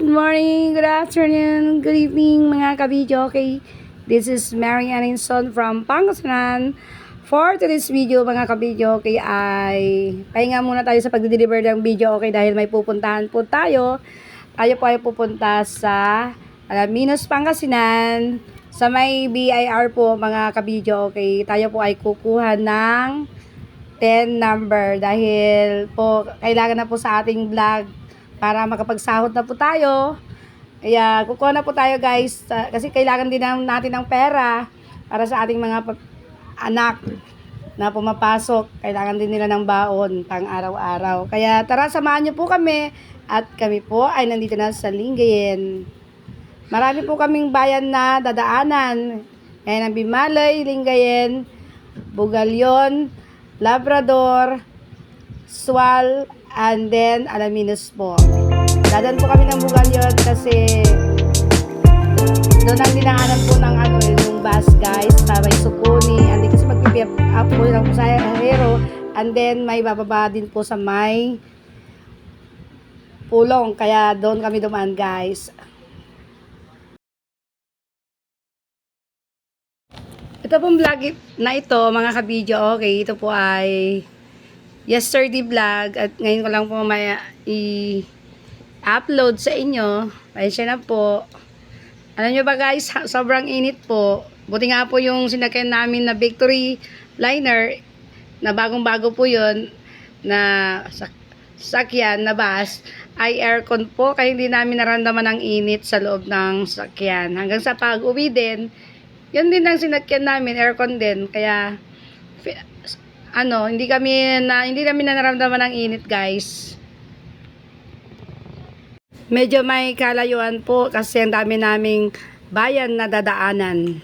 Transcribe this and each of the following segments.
Good morning, good afternoon, good evening mga kabidyo. Okay, this is Mary Aninson from Pangasinan. For today's video mga kabidyo, okay, ay pahinga muna tayo sa pagde-deliver ng video, okay, dahil may pupuntahan po tayo. Tayo po ay pupunta sa Alaminos, Pangasinan, sa may BIR po mga kabidyo, okay. Tayo po ay kukuha ng 10 number dahil po kailangan na po sa ating vlog para makapagsahod na po tayo. Kaya kukuha na po tayo guys sa- kasi kailangan din natin ng pera para sa ating mga pa- anak na pumapasok. Kailangan din nila ng baon pang araw-araw. Kaya tara samahan niyo po kami at kami po ay nandito na sa Lingayen. Marami po kaming bayan na dadaanan. Ayan ang Bimalay, Lingayen, Bugalyon, Labrador, Swal, and then Alaminos po. Dadan po kami ng Bugalyon kasi doon ang dinaanan po ng ano, yung bus guys, sa may Sukuni, and kasi mag-pick up po lang po sa Hero, and then may bababa din po sa may pulong, kaya doon kami dumaan guys. Ito pong vlog na ito, mga kabidyo, okay, ito po ay yesterday vlog at ngayon ko lang po may i-upload sa inyo. Pasensya na po. Alam nyo ba guys, sobrang init po. Buti nga po yung sinakyan namin na Victory Liner na bagong-bago po yun na sak sakyan na bus ay aircon po kaya hindi namin naramdaman ang init sa loob ng sakyan. Hanggang sa pag-uwi din, yun din ang sinakyan namin, aircon din. Kaya ano, hindi kami na hindi namin na naramdaman ang init, guys. Medyo may kalayuan po kasi ang dami naming bayan na dadaanan.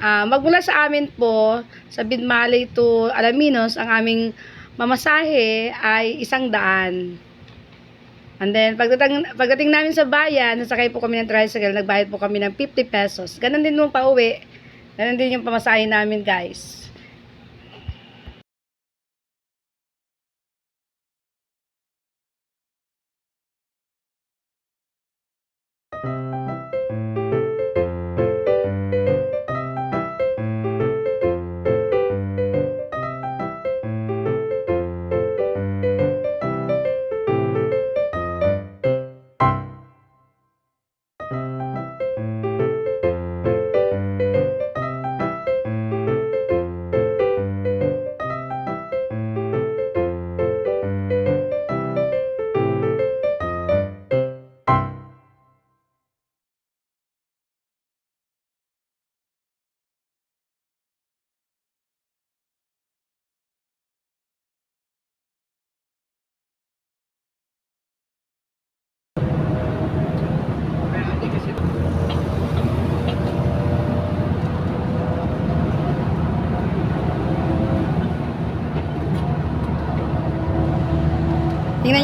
Ah, magmula sa amin po, sa Binmalay to Alaminos, ang aming mamasahe ay isang daan. And then, pagdating, pagdating namin sa bayan, nasakay po kami ng tricycle, nagbayad po kami ng 50 pesos. Ganon din nung pauwi. Ganon din yung pamasahe namin, guys.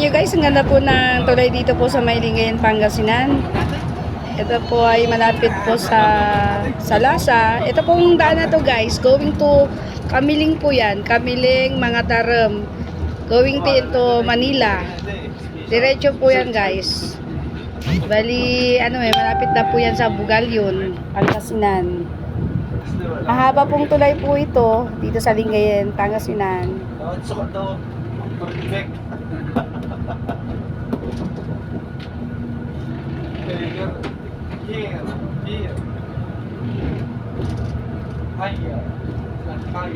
Tingnan guys, ang ganda po ng tulay dito po sa Maylingayan, Pangasinan. Ito po ay malapit po sa sa Lasa. Ito pong daan na to guys, going to Kamiling po yan. Kamiling, mga taram. Going to into Manila. Diretso po yan guys. Bali, ano eh, malapit na po yan sa Bugalyon, Pangasinan. Mahaba pong tulay po ito dito sa Lingayen, Pangasinan. Sukat daw. Perfect. 金金，白银，是关于。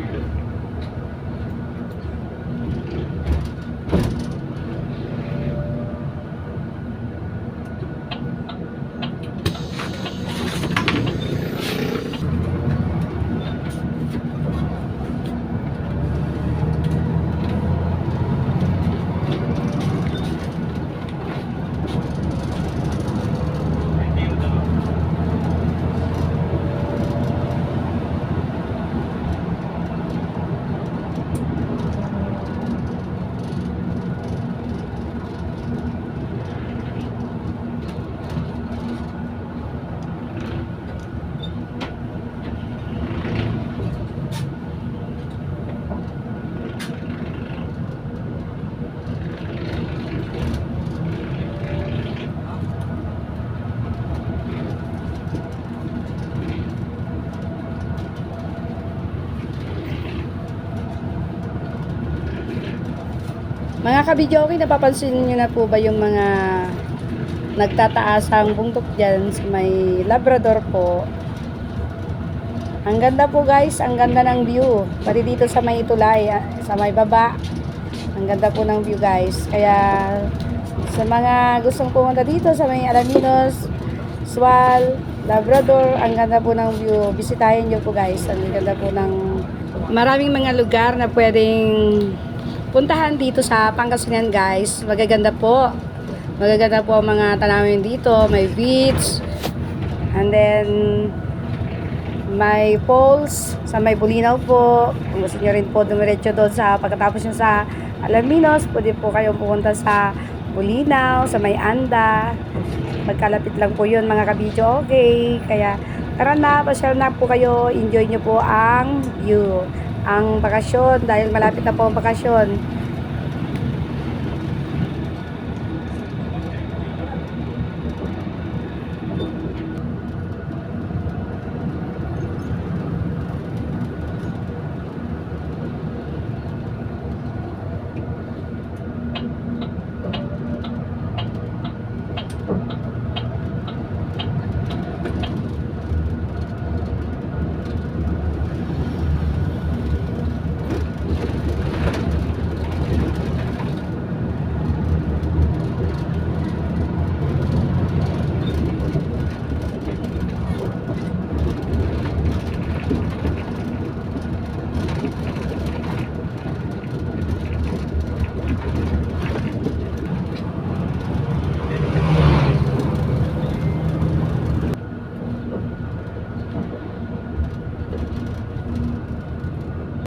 Mga kabidyoke, napapansin nyo na po ba yung mga nagtataasang bundok dyan sa may Labrador po. Ang ganda po guys, ang ganda ng view. Pati dito sa may Itulay, ah, sa may baba. Ang ganda po ng view guys. Kaya sa mga gustong pumunta dito sa may Alaminos, Swal, Labrador, ang ganda po ng view. Bisitahin nyo po guys. Ang ganda po ng maraming mga lugar na pwedeng puntahan dito sa Pangasinan guys. Magaganda po. Magaganda po ang mga tanawin dito. May beach. And then, may falls sa may Bulinaw po. Kung gusto nyo rin po dumiretso doon sa pagkatapos nyo sa Alaminos, pwede po kayong pumunta sa Bulinaw, sa may Anda. Magkalapit lang po yun mga kabidyo. Okay, kaya tara na, pasyal na po kayo. Enjoy nyo po ang view. Ang bakasyon, dahil malapit na po ang bakasyon.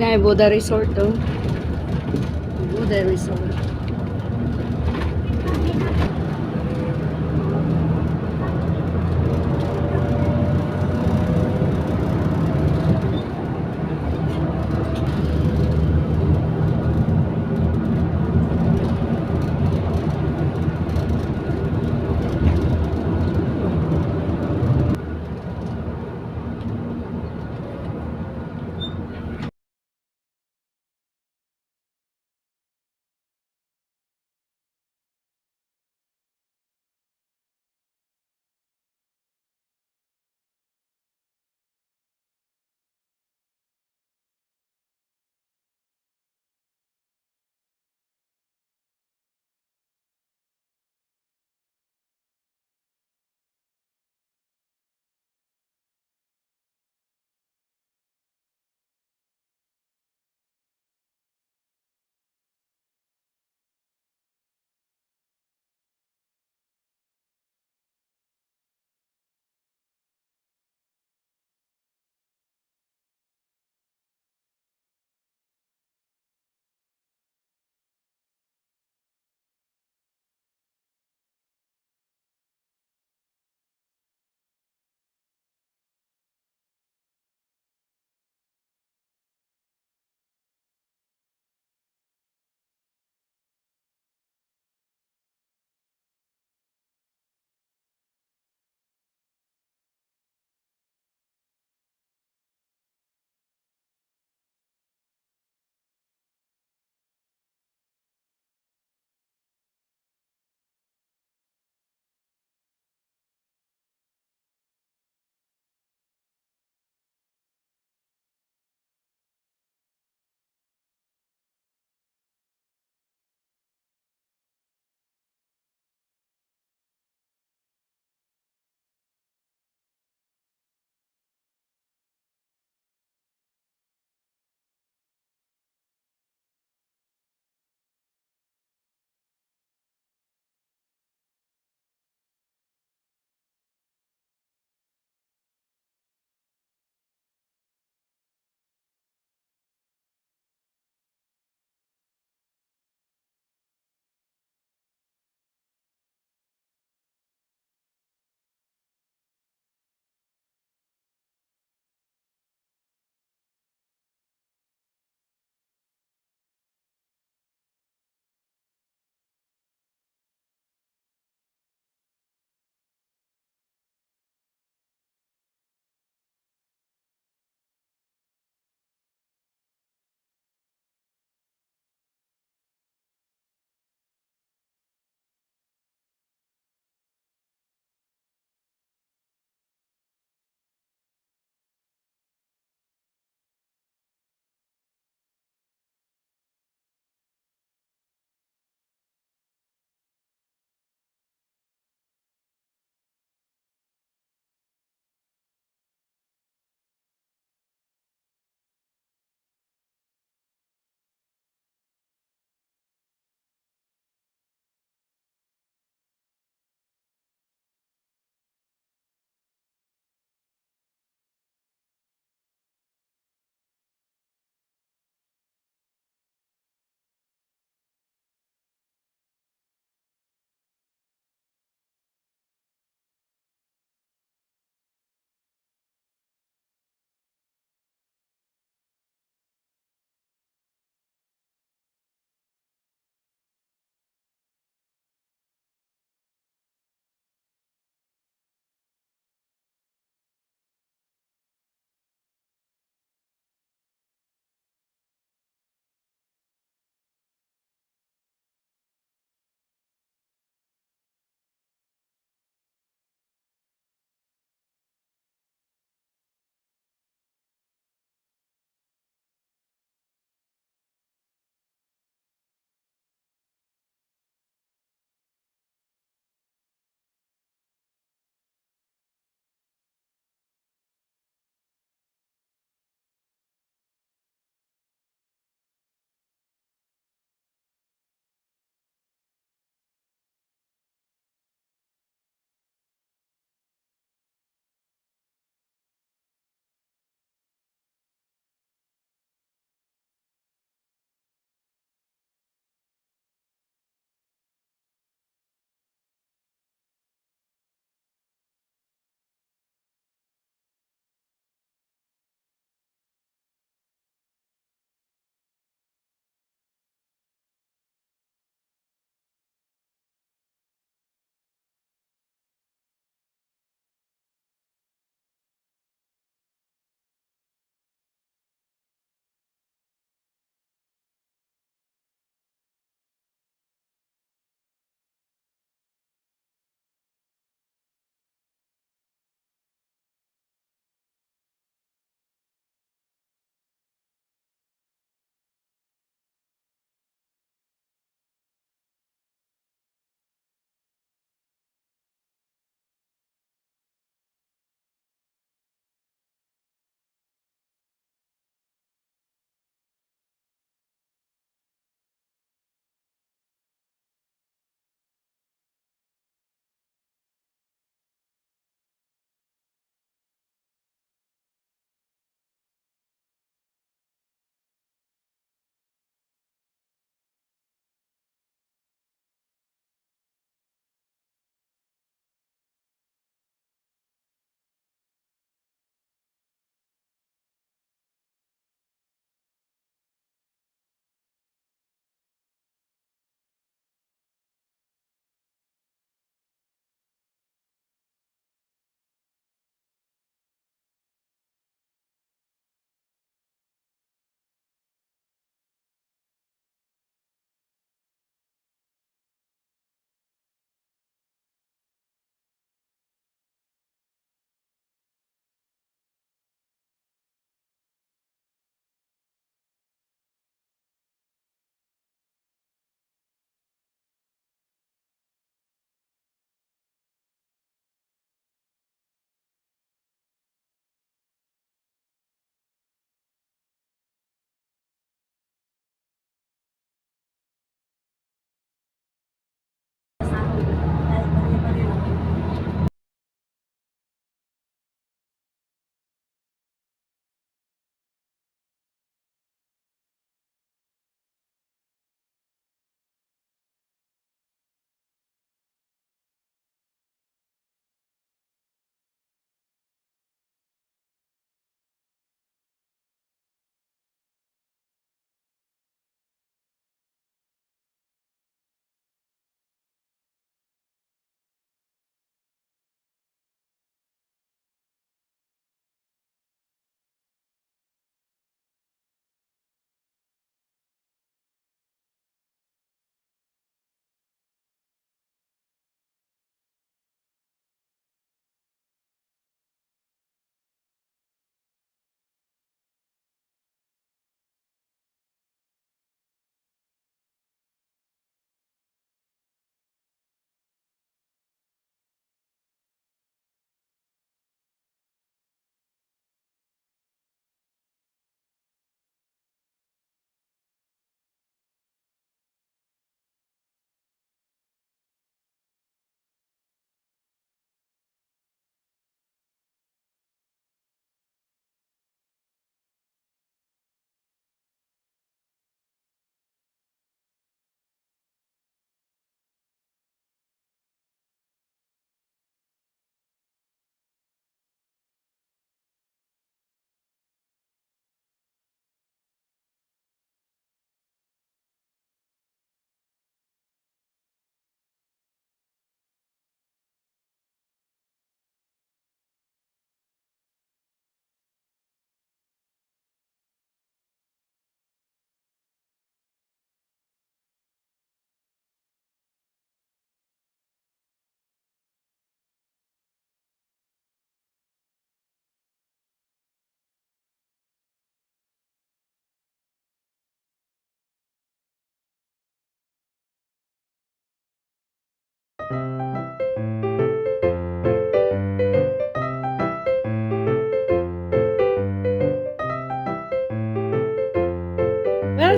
Na Buddha Resort to. Buddha Resort.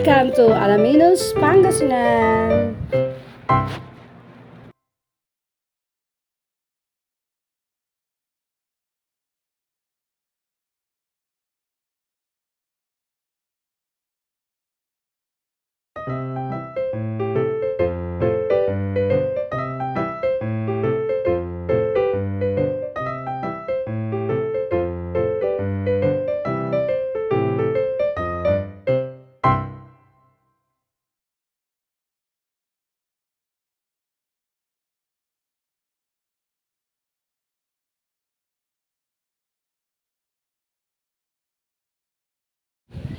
Welcome to Alaminos, Pangasinan.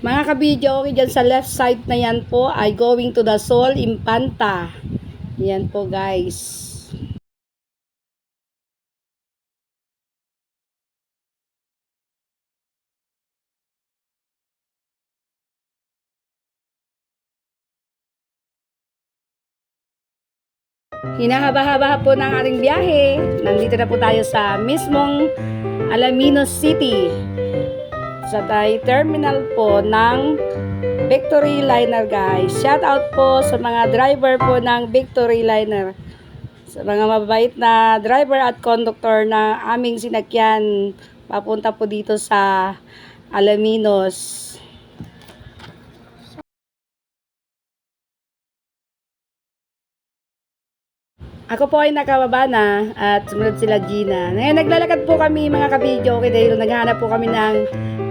Mga kabidyo, okay, dyan sa left side na yan po ay going to the Sol Impanta. Yan po guys. Hinahaba-haba po ng ating biyahe. Nandito na po tayo sa mismong Alaminos City sa tay terminal po ng Victory Liner guys. Shout out po sa mga driver po ng Victory Liner. Sa mga mababait na driver at conductor na aming sinakyan papunta po dito sa Alaminos. Ako po ay nakababa na at sumunod sila Gina. Ngayon naglalakad po kami mga kabidyo okay dahil naghahanap po kami ng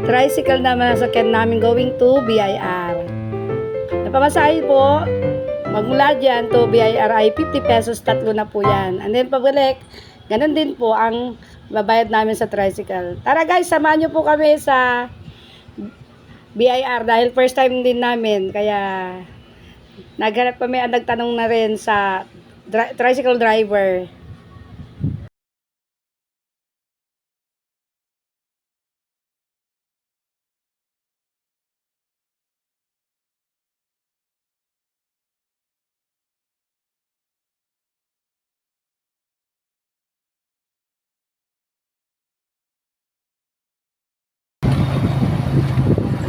tricycle na masakyan namin going to BIR. Napamasahe po, magmula dyan to BIR ay 50 pesos, tatlo na po yan. And then pabalik, ganun din po ang babayad namin sa tricycle. Tara guys, samahan nyo po kami sa BIR dahil first time din namin. Kaya naghanap kami at nagtanong na rin sa dri- tricycle driver.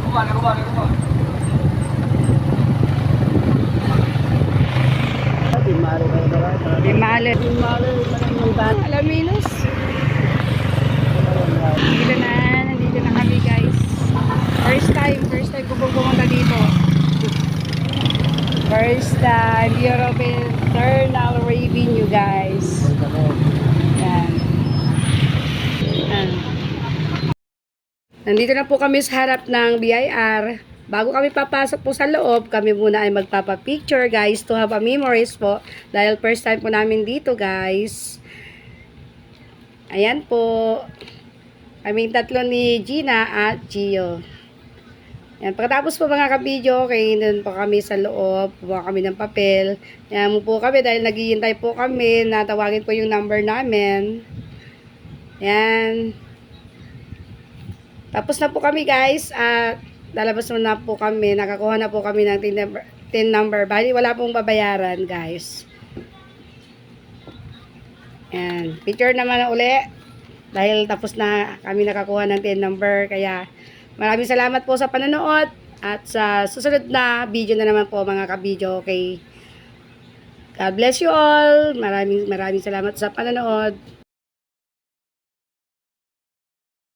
Kuba, kuba, kuba. Limale. Alaminos. Dito na, nandito na kami guys. First time, first time ko po pumunta dito. First time, European Ternal Revenue guys. Yan. Yan. Nandito na po kami sa harap ng BIR. Bago kami papasok po sa loob, kami muna ay magpapa-picture guys to have a memories po. Dahil first time po namin dito guys. Ayan po. Kaming tatlo ni Gina at Gio. Yan. Pagkatapos po mga kabidyo, okay, doon po kami sa loob, buha kami ng papel. Yan mo po kami dahil naghihintay po kami na tawagin po yung number namin. Yan. Tapos na po kami guys at lalabas na po kami. Nakakuha na po kami ng tin number. Tin number. Bali wala pong babayaran guys. Yan. Picture naman na uli. Dahil tapos na kami nakakuha ng tin number. Kaya maraming salamat po sa panonood. At sa susunod na video na naman po mga kabidyo. Okay. God bless you all. Maraming maraming salamat sa panonood.